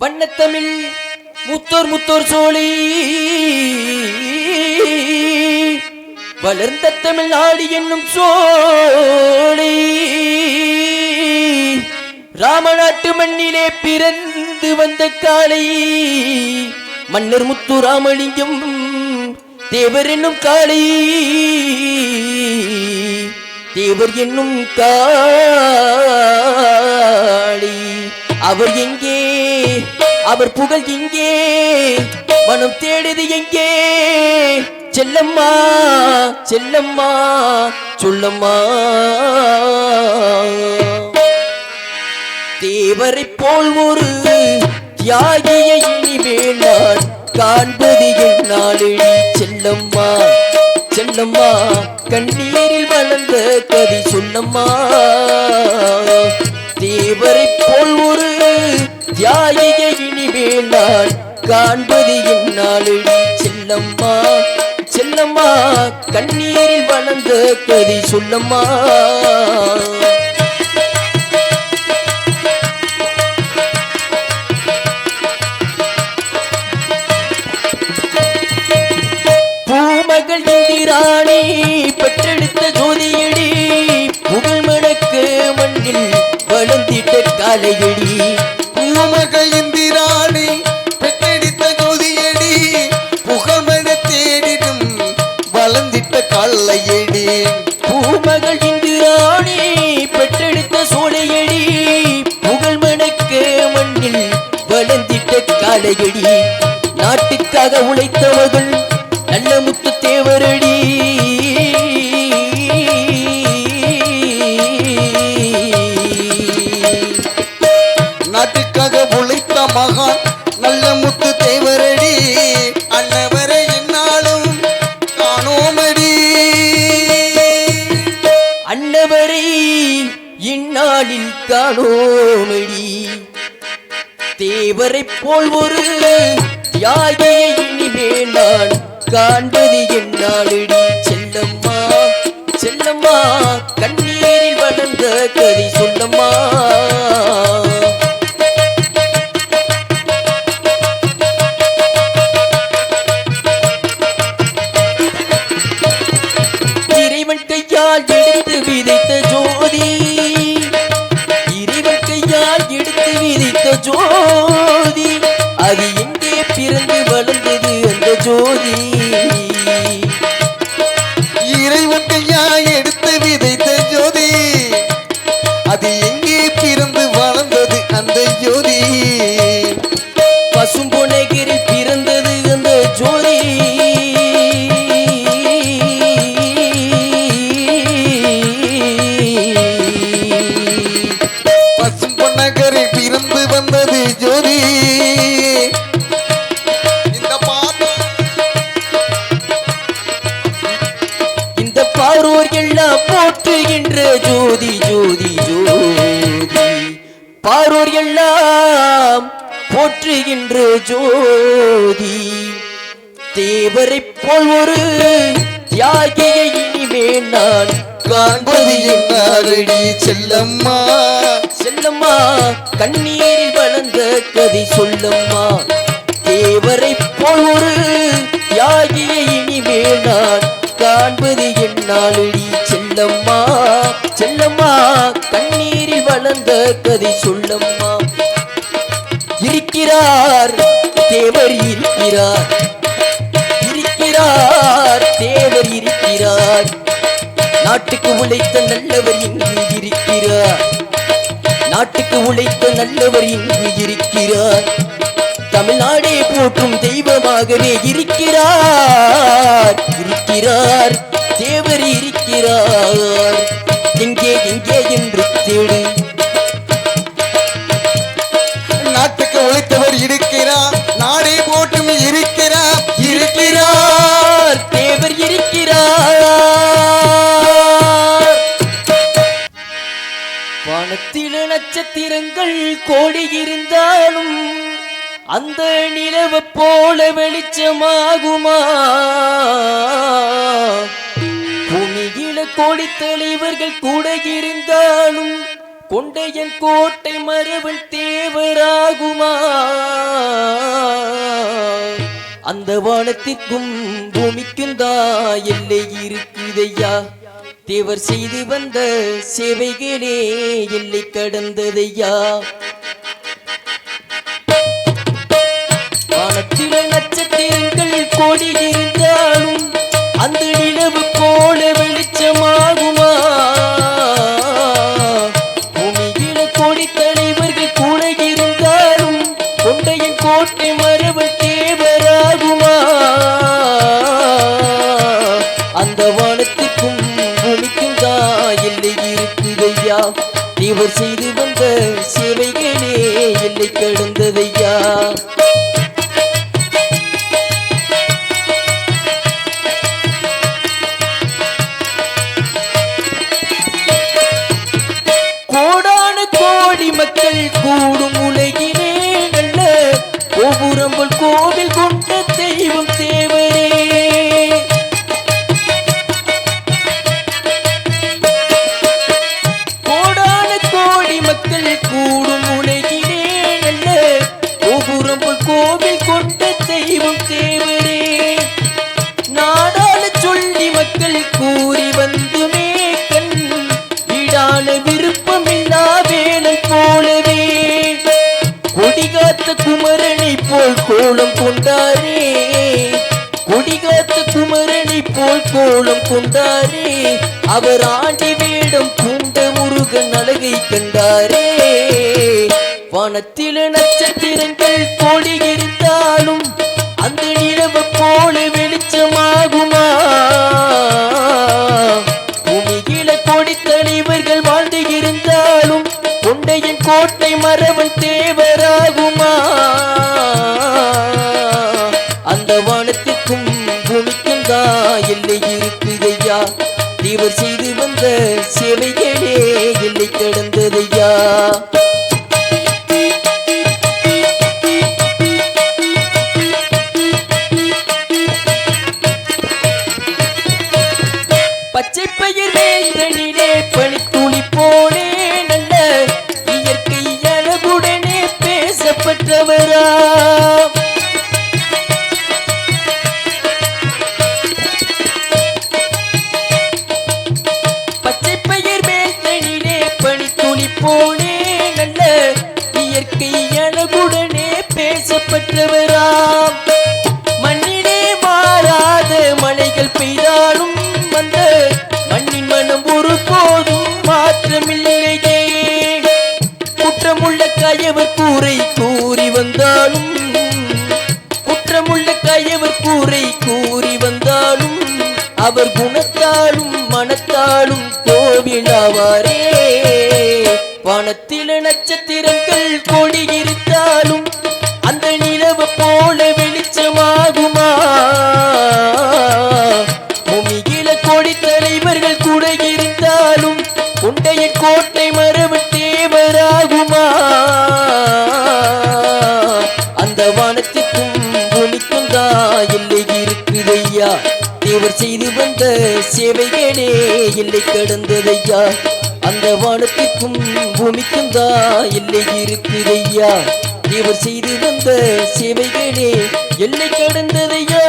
வண்ணத்தமிழ் முத்தோர் முத்தோர் சோழி. வளர்ந்த தமிழ் நாடு என்னும் சோழி. ராமநாட்டு மண்ணிலே பிறந்து வந்த காலை மன்னர் முத்து ராமலிங்கம் தேவர் என்னும் காளை. தேவர் என்னும் காளி. அவர் எங்கே அவர் புகழ் இங்கே. மனம் தேடுது எங்கே? செல்லம்மா செல்லம்மா சொல்லம்மா. தேவரை போல் ஒரு தியாகியை இனிமேல் நான் காண்பது என்னாலடி செல்லம்மா செல்லம்மா கண்ணீரில் வளர்ந்த கதி சொல்லம்மா. காண்பது என்னாலடி செல்லம்மா செல்லம்மா கண்ணீரில் வளர்ந்த கதி சொல்லம்மா. தலையடி. நாட்டுக்காக உழைத்தவர்கள் தேவரை போல் ஒரு தியாகியை இனிமேல் நான் காண்பது என்னாலடி செல்லம்மா செல்லம்மா. கண்ணீரில் வளர்ந்த கதை சொல்லம்மா பிறந்து வளர்ந்தது அந்த ஜோதி. இறைவன் எல்லாம் போற்றுகின்ற ஜோதி ஜோதி ஜோதி. பாரோர் எல்லாம் போற்றுகின்ற ஜோதி. தேவரை போல் ஒரு தியாகியை இனிமேல் நான் காண்பது காண்பது என்னாரடி செல்லம்மா? செல்லம்மா கண்ணீரில் வளர்ந்த கதை சொல்லம்மா. தேவரை போல் ஒரு தியாகியை இனிமேல் நான் காண்பது என்னாலடி செல்லம்மா செல்லம்மா கண்ணீரில் வளர்ந்த கதை சொல்லம்மா. இருக்கிறார் தேவர் இருக்கிறார். இருக்கிறார் தேவர் இருக்கிறார். நாட்டுக்கு உழைத்த நல்லவர் இங்கு இருக்கிறார். நாட்டுக்கு உழைத்த நல்லவர் இங்கு இருக்கிறார். தமிழ்நாடே போற்றும் தெய்வமாகவே இருக்கிறார். இருக்கிறார். தேவர் இருக்கிறார். எங்கே எங்கே என்று தேடு நாட்டுக்கு உழைத்தவர் இருக்கிறார். நாடே போட்டும் இருக்கிறார். இருக்கிறார். தேவர் இருக்கிறார். வானத்தில நட்சத்திரங்கள் கோடி இருந்தாலும் அந்த நிலவு போல வெளிச்சமாகுமா? கோடி தலைவர்கள் கூட இருந்தாலும் கொண்டையன் கோட்டை மரபன் தேவராகுமா? அந்த வானத்திற்கும் பூமிக்கும் தான் எல்லை இருக்குதையா? தேவர் செய்து வந்த சேவைகளே எல்லை கடந்ததையா? வானத்தில நட்சத்திரங்கள் கோடியே இவர் செய்து குமரனை போல் கோலம் கொண்டாரே. அவர் ஆண்டி வேடம் பூண்ட முருகன் அழகை கண்டாரே. வானத்தில நட்சத்திரங்கள் கோடி இருந்தாலும் அந்த நிலவு போல வெளிச்சமாகுமா? பூமியில கொடி தலைவர்கள் வாழ்ந்து இருந்தாலும் கொண்டையின் கோட்டை மரவன் தேவராகுமா? அந்த வானத்துக்கும் பூமிக்கும் தான் இருக்குதையா தேவர் செய்து வந்த சேவைகளே இல்லை கடந்ததையா? அவர் குணத்தாலும் மனத்தாலும் கோவிலாவாரே வானத்தில நட்சத்திரங்கள் கொடியே எல்லை கடந்ததையா? அந்த வானத்திற்கும் பூமிக்கும் தான் எல்லை இருக்குதையா இவர் செய்து வந்த சேவைகளே எல்லை கடந்ததையா?